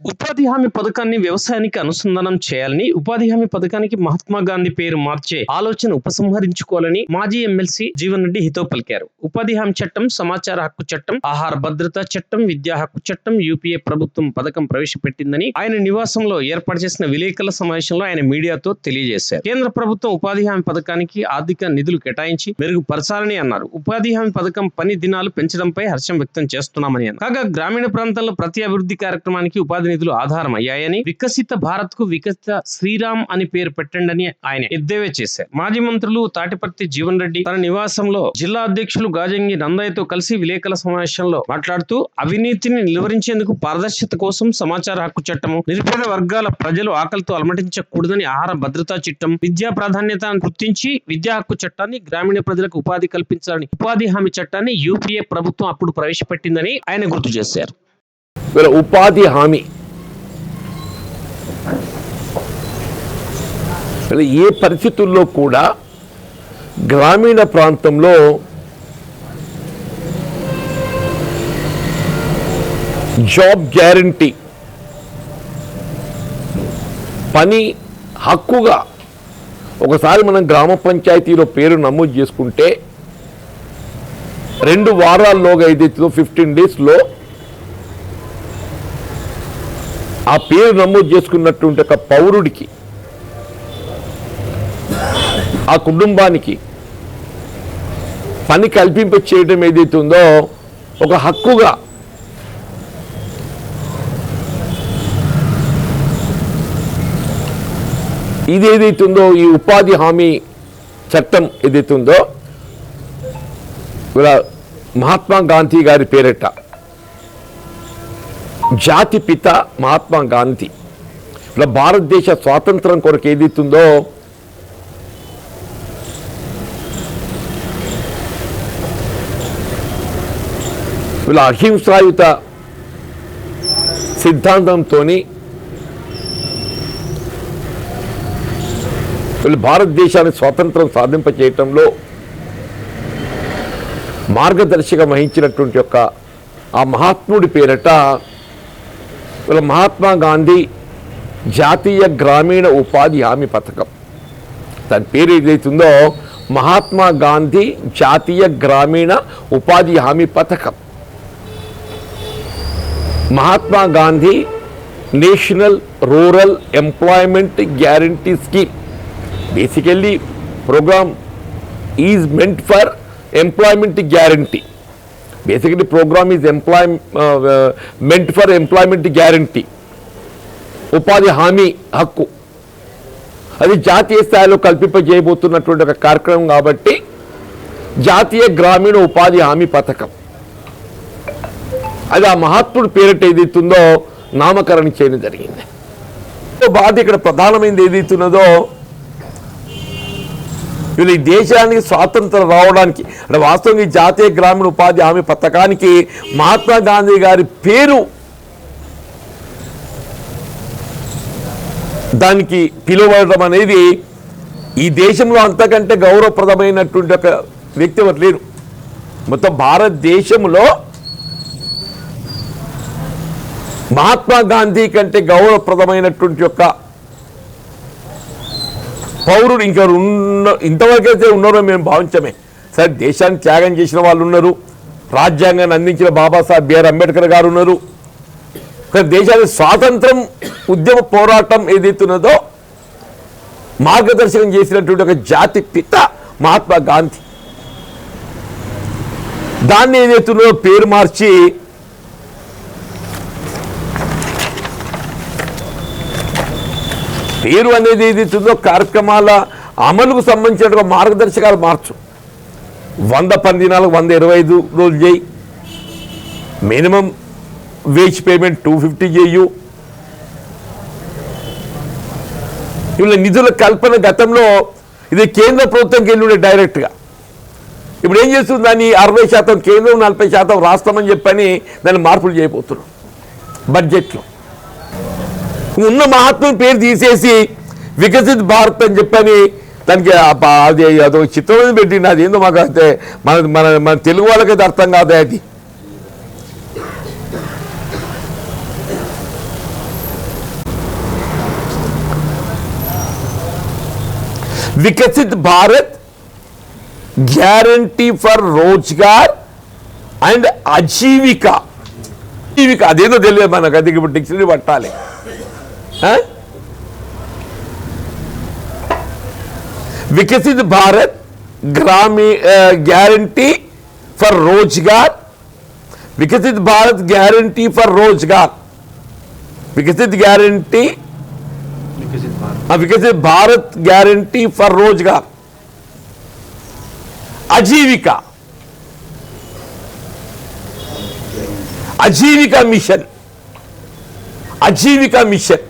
ఉపాధి హామీ పథకాన్ని వ్యవసాయానికి అనుసంధానం చేయాలని ఉపాధి హామీ పథకానికి మహాత్మా గాంధీ పేరు మార్చే ఆలోచన ఉపసంహరించుకోవాలని మాజీ ఎమ్మెల్సీ జీవన్ రెడ్డి హితో పలికారు. ఉపాధి హామీ చట్టం సమాచార హక్కు చట్టం ఆహార భద్రతా చట్టం విద్యా హక్కు చట్టం యూపీఏ ప్రభుత్వం పథకం ప్రవేశపెట్టిందని ఆయన నివాసంలో ఏర్పాటు చేసిన విలేకరుల సమావేశంలో ఆయన మీడియాతో తెలియజేశారు. కేంద్ర ప్రభుత్వం ఉపాధి హామీ పథకానికి ఆర్థిక నిధులు కేటాయించి మెరుగుపరచాలని అన్నారు. ఉపాధి హామీ పథకం పని దినాలు పెంచడంపై హర్షం వ్యక్తం చేస్తున్నామని అన్నారు. కాగా గ్రామీణ ప్రాంతాల్లో ప్రతి అభివృద్ధి కార్యక్రమానికి ఉపాధి నిధులు ఆధారం అయ్యాయని వికసిత భారత్కు వికసిత శ్రీరామ్ అని పేరు పెట్టండి ఆయన ఎద్దేవే చేశారు. మాజీ మంత్రులు తాటిపర్తి జీవన్ రెడ్డి తన నివాసంలో జిల్లా అధ్యక్షులు గాజంగి నందయ్యతో కలిసి విలేకరుల సమావేశంలో మాట్లాడుతూ అవినీతిని నిలువరించేందుకు పారదర్శకత కోసం సమాచార హక్కు చట్టము నిరుపేద వర్గాల ప్రజలు ఆకలితో అలమటించకూడదని ఆహార భద్రతా చట్టం విద్యా ప్రాధాన్యత గుర్తించి విద్యా హక్కు చట్టాన్ని గ్రామీణ ప్రజలకు ఉపాధి కల్పించాలని ఉపాధి హామీ చట్టాన్ని యూపీఏ ప్రభుత్వం అప్పుడు ప్రవేశపెట్టిందని ఆయన గుర్తు చేశారు. ఉపాధి హామీ ఏ పరిస్థితుల్లో కూడా గ్రామీణ ప్రాంతంలో జాబ్ గ్యారంటీ పని హక్కుగా ఒకసారి మనం గ్రామ పంచాయతీలో పేరు నమోదు చేసుకుంటే రెండు వారాల్లోగా ఏదైతుందో ఫిఫ్టీన్ డేస్లో ఆ పేరు నమోదు చేసుకున్నటువంటి ఒక పౌరుడికి ఆ కుటుంబానికి పని కల్పింప చేయడం ఏదైతే ఉందో ఒక హక్కుగా ఇది ఏదైతే ఉందో ఈ ఉపాధి హామీ చట్టం ఏదైతే ఉందో ఇలా మహాత్మా గాంధీ గారి పేరట జాతి పిత మహాత్మా గాంధీ ఇలా భారతదేశ స్వాతంత్రం కొరకు ఏదైతుందో ఇలా అహింసాయుత సిద్ధాంతంతో వీళ్ళు భారతదేశాన్ని స్వాతంత్రం సాధింప చేయటంలో వహించినటువంటి యొక్క ఆ మహాత్ముడి పేరట వీళ్ళ మహాత్మా గాంధీ జాతీయ గ్రామీణ ఉపాధి హామీ పథకం. దాని పేరు ఏదైతుందో మహాత్మా గాంధీ జాతీయ గ్రామీణ ఉపాధి హామీ పథకం. Mahatma Gandhi national rural employment guarantee scheme. Basically program is meant for employment guarantee. Basically program is employment for employment guarantee. ఉపాధి హామీ హక్కు. అది జాతీయ స్థాయిలో కల్పింపజేయబోతున్నటువంటి ఒక కార్యక్రమం కాబట్టి జాతీయ గ్రామీణ ఉపాధి హామీ పథకం. అది ఆ మహాత్ముడు పేరిట ఏదైతుందో నామకరణం చేయడం జరిగింది. బాధ ఇక్కడ ప్రధానమైనది ఏదైతున్నదో వీళ్ళు ఈ దేశానికి స్వాతంత్రం రావడానికి అంటే వాస్తవంగా ఈ జాతీయ గ్రామీణ ఉపాధి హామీ పథకానికి మహాత్మా గాంధీ గారి పేరు దానికి పిలువడం అనేది ఈ దేశంలో అంతకంటే గౌరవప్రదమైనటువంటి ఒక వ్యక్తి ఎవరు లేరు. మొత్తం భారతదేశంలో మహాత్మా గాంధీ కంటే గౌరవప్రదమైనటువంటి యొక్క పౌరుడు ఇంకా ఉన్న ఇంతవరకైతే ఉన్నారో మేము భావించమే. సరే దేశాన్ని త్యాగం చేసిన వాళ్ళు ఉన్నారు. రాజ్యాంగాన్ని అందించిన బాబాసాహెబ్ బిఆర్ అంబేద్కర్ గారు ఉన్నారు. కానీ దేశానికి స్వాతంత్రం ఉద్యమ పోరాటం ఏదైతున్నదో మార్గదర్శనం చేసినటువంటి ఒక జాతి పిత మహాత్మా గాంధీ. దాన్ని ఏదైతున్నదో పేరు మార్చి పేరు అనేది ఏది ఏదైతుందో కార్యక్రమాల అమలుకు సంబంధించిన మార్గదర్శకాలు మార్చు. వంద పని దినాలకు వంద ఇరవై ఐదు రోజులు చేయి. Minimum wage payment two fifty చేయు. ఇలా నిధుల కల్పన గతంలో ఇది కేంద్ర ప్రభుత్వంకి వెళ్ళి ఉండే డైరెక్ట్గా. ఇప్పుడు ఏం చేస్తుంది? దాన్ని అరవై శాతం కేంద్రం నలభై శాతం రాష్ట్రం అని చెప్పని దాన్ని మార్పులు చేయబోతున్నాం బడ్జెట్లో. ఉన్న మహాత్ముని పేరు తీసేసి వికసిత్ భారత్ అని చెప్పని దానికి అది అదో చిత్రం పెట్టింది అది ఏందో మాకు అయితే మన మన మన తెలుగు వాళ్ళకైతే అర్థం కాదు అది. Viksit Bharat guarantee for Rozgar and Ajeevika. Ajeevika. అదేదో తెలియదు మనకు. అది ఇప్పుడు డిక్షనరీ పట్టాలి. ఆ? వికసిత్ భారత్ గ్రామీ guarantee for Rozgar Viksit Bharat guarantee for Rozgar Viksit guarantee Viksit Bharat guarantee for Rozgar Ajeevika Ajeevika mission Ajeevika mission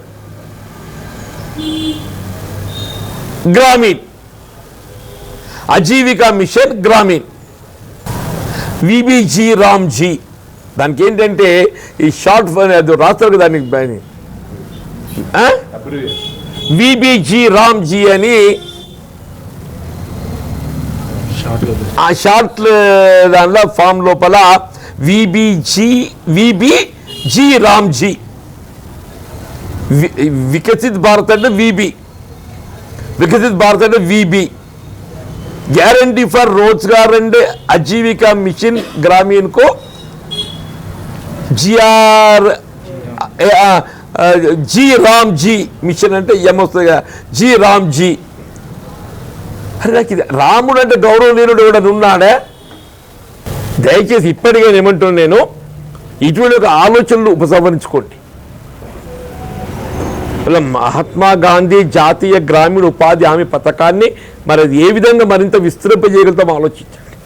Gramin. Ajeevika mission Gramin. VBG Ramji. దానికి ఏంటంటే ఈ షార్ట్ ఫోన్ అది రాస్తారు కదా దానికి దాన్ని. విబిజీ రామ్జీ అని ఆ షార్ట్ దానిలో ఫామ్ లోపల విబిజీ విబిజీ రామ్జీ. వి- వికసిత్ భారత్ అంటే విబి. వికసిత్ భారత్ అంటే VB guarantee for Rozgar and Ajeevika mission గ్రామీణకు GR G Ram G mission అంటే ఎం వస్తుంది కదా జీ రామ్ జీ అరే నాకు ఇది రాముడు అంటే గౌరవం లేనుడు కూడా ఉన్నాడే? దయచేసి ఇప్పటికే ఏమంటున్నాను నేను? ఇటువంటి ఒక ఆలోచనలు ఉపసంహరించుకోండి. ఇలా మహాత్మా గాంధీ జాతీయ గ్రామీణ ఉపాధి హామీ పథకాన్ని మరి అది ఏ విధంగా మరింత విస్తరింపజేయగలుగుతాం ఆలోచించండి.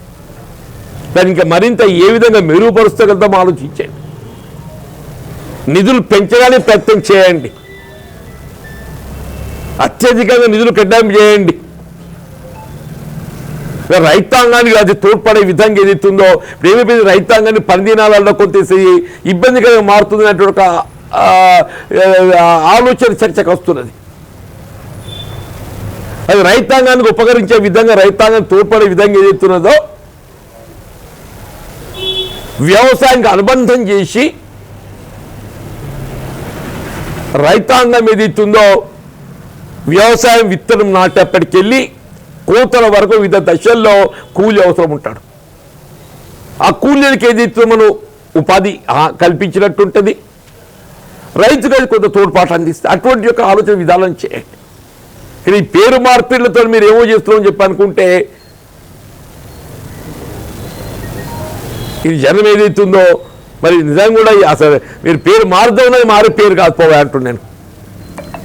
దాన్ని ఇంకా మరింత ఏ విధంగా మెరుగుపరుస్తగలుగుతాం ఆలోచించండి. నిధులు పెంచడానికి ప్రయత్నం చేయండి. అత్యధికంగా నిధులు కేటాయింపు చేయండి. రైతాంగానికి అది తోడ్పడే విధంగా ఏదైతుందో ఇప్పుడు రైతాంగాన్ని పని దినాలలో కొంత ఇబ్బందికరంగా మారుతుంది అనేటువంటి ఒక ఆలోచన చర్చకు వస్తున్నది. అది రైతాంగానికి ఉపకరించే విధంగా రైతాంగం తోడ్పడే విధంగా ఏదైతున్నదో వ్యవసాయానికి అనుబంధం చేసి రైతాంగం ఏదైతుందో వ్యవసాయం విత్తనం నాటేపటికెళ్ళి కోతల వరకు వివిధ దశల్లో కూలి అవసరం ఉంటాడు. ఆ కూలీలకు ఏదైతే మనం? ఉపాధి కల్పించినట్టుంటుంది. రైతుగా కొంత తోడ్పాటు అందిస్తే అటువంటి యొక్క ఆలోచన విధానం చేయండి కానీ ఈ పేరు మార్పిళ్ళతో మీరు ఏమో చేస్తున్నామని చెప్పి అనుకుంటే ఇది జనం ఏదైతుందో మరి నిజంగా కూడా అసలు మీరు పేరు మారుదామన్నది మారే పేరు కాకపోవా పోవా నేను.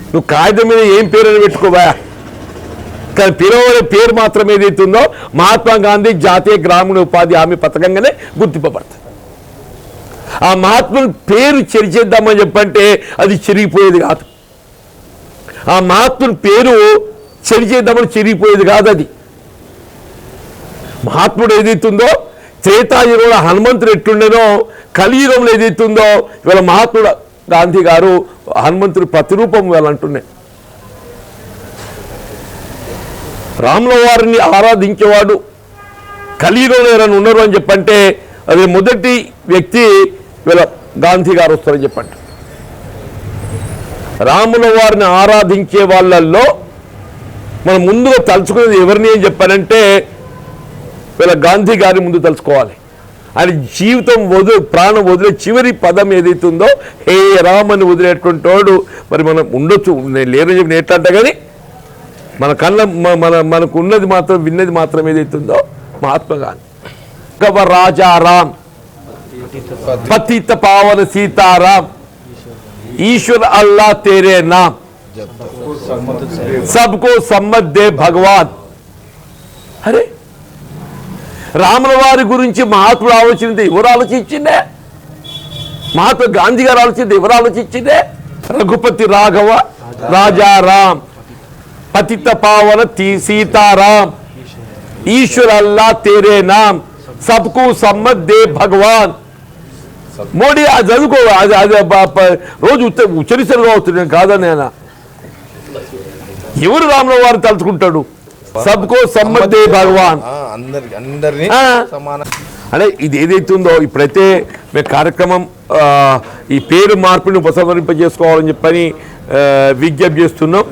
నువ్వు కాగితం మీద ఏం పేరు అని పెట్టుకోవా? కానీ పిలవలే పేరు మాత్రం ఏదైతుందో మహాత్మా గాంధీ జాతీయ గ్రామీణ ఉపాధి హామీ పథకంగానే గుర్తింపబడుతుంది ఆ మహాత్ముని పేరు చెరిచేద్దామని చెప్పంటే అది చెరిగిపోయేది కాదు. ఆ మహాత్ముని పేరు చెరిచేద్దామని చెరిగిపోయేది కాదు అది. మహాత్ముడు ఏదైతుందో త్రేతాయుగంలో హనుమంతుడు ఎట్లుండేనో కలియుగంలో ఏదైతుందో ఇవాళ మహాత్ముడు గాంధీ గారు హనుమంతుడు ప్రతిరూపం ఇవాళ అంటున్నాయి. రాముల వారిని ఆరాధించేవాడు కలియుగంలో ఎవరైనా ఉన్నారు అని చెప్పంటే అది మొదటి వ్యక్తి వీళ్ళ గాంధీ గారు వస్తారని చెప్పండి. రాముల వారిని ఆరాధించే వాళ్ళల్లో మనం ముందుగా తలుచుకునేది ఎవరిని ఏం చెప్పానంటే వీళ్ళ గాంధీ గారి ముందు తలుచుకోవాలి. ఆయన జీవితం వదు ప్రాణం వదిలే చివరి పదం ఏదైతుందో హే రామని వదిలేటువంటి వాడు మరి మనం ఉండొచ్చు. నేను లేదని చెప్పి నేను ఎట్లా కానీ మన కళ్ళ మన మనకు ఉన్నది మాత్రం విన్నది మాత్రం ఏదైతుందో మహాత్మా గాంధీ. రాజా రాజారాం పతిత పావన సీతారాం. ఈశ్వర్ అల్లా తేరే నామ్ సబ్కో సమ్మత్ దే భగవాన్. అరే రాముల వారి గురించి మహాత్ముడు ఆలోచించింది ఎవరు ఆలోచించిందే? మహాత్మా గాంధీ గారు ఆలోచించింది ఎవరు ఆలోచించిందే? రఘుపతి రాఘవ రాజారాం. పతిత పావన సీతారాం. ఈశ్వర్ అల్లా తేరే నామ్ సబ్కు సమ్మత్ దే భగవాన్. మోడీ అది చదువుకో అది అది రోజు ఉచ్చ ఉచ్చరిసలుగా అవుతుంది కాదని ఆయన ఎవరు రాముల వారు తలుచుకుంటాడు? సబ్కో సమ్మత్ భగవాన్. అంటే ఇది ఏదైతుందో ఇప్పుడైతే మేము కార్యక్రమం ఈ పేరు మార్పుని ఉపసంహరింపజేసుకోవాలని చెప్పని విజ్ఞప్తి చేస్తున్నాం.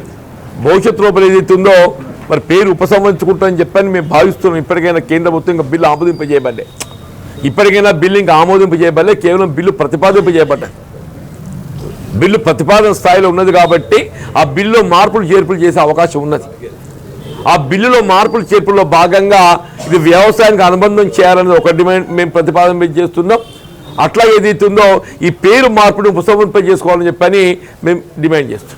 భవిష్యత్తు లోపల ఏదైతుందో మరి పేరు ఉపసంహరించుకుంటామని చెప్పని మేము భావిస్తున్నాం. ఇప్పటికైనా కేంద్ర ప్రభుత్వం ఇంకా బిల్లు ఆమోదింపజేయబడ్డే ఇప్పటికైనా బిల్లు ఇంకా ఆమోదింపజేయబడలే కేవలం బిల్లు ప్రతిపాదింపజేయబడ్డాయి బిల్లు ప్రతిపాదన స్థాయిలో ఉన్నది కాబట్టి ఆ బిల్లులో మార్పులు చేర్పులు చేసే అవకాశం ఉన్నది. ఆ బిల్లులో మార్పులు చేర్పుల్లో భాగంగా ఇది వ్యవసాయానికి అనుబంధం చేయాలనేది ఒక డిమాండ్ మేము ప్రతిపాదన చేస్తున్నాం. అట్లా ఏదైతుందో ఈ పేరు మార్పును ఉపసంహరింప చేసుకోవాలని చెప్పని మేము డిమాండ్ చేస్తాం